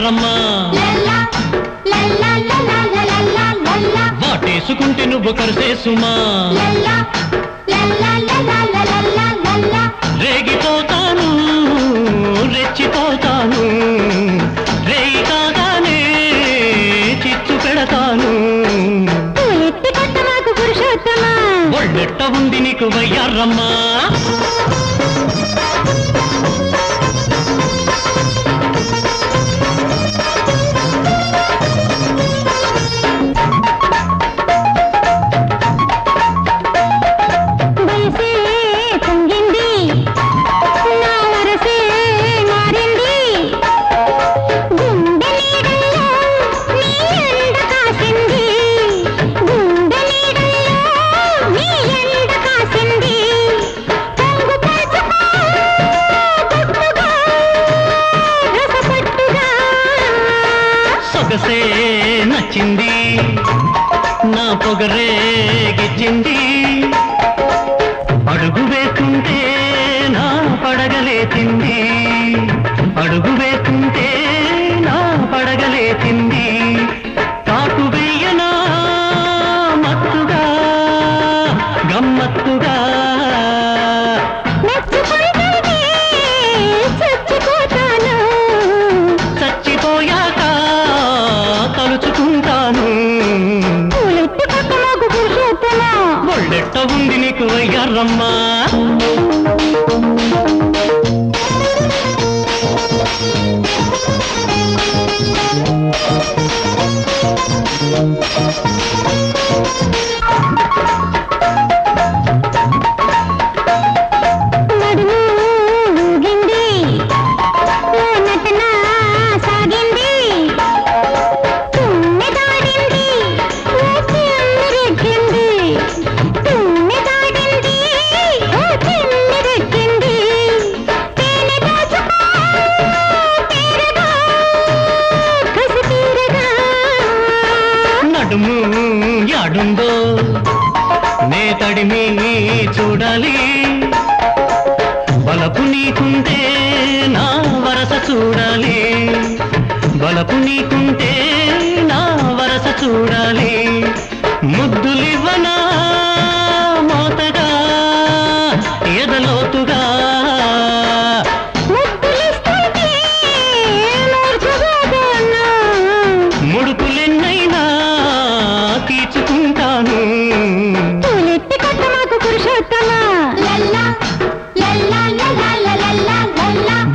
ఎర్రమ్మ వాటేసుకుంటే నువ్వు కరిసేసుమా రేగిపోతాను రెచ్చిపోతాను రేగి కాగానే చిచ్చు పెడతాను. ఒళ్ళెట్ట ఉంది నీకు వయ్యారమ్మా చెంది నా పొగరేగించింది అడుగు వేసుంటే నా పడగలే తింది అడుగు వేసుంటే గుండెట్ట ఉంది నీకు వయ్యారమ్మా యాడుందో నేతడి మీ చూడాలి. బలపు నీకుంటే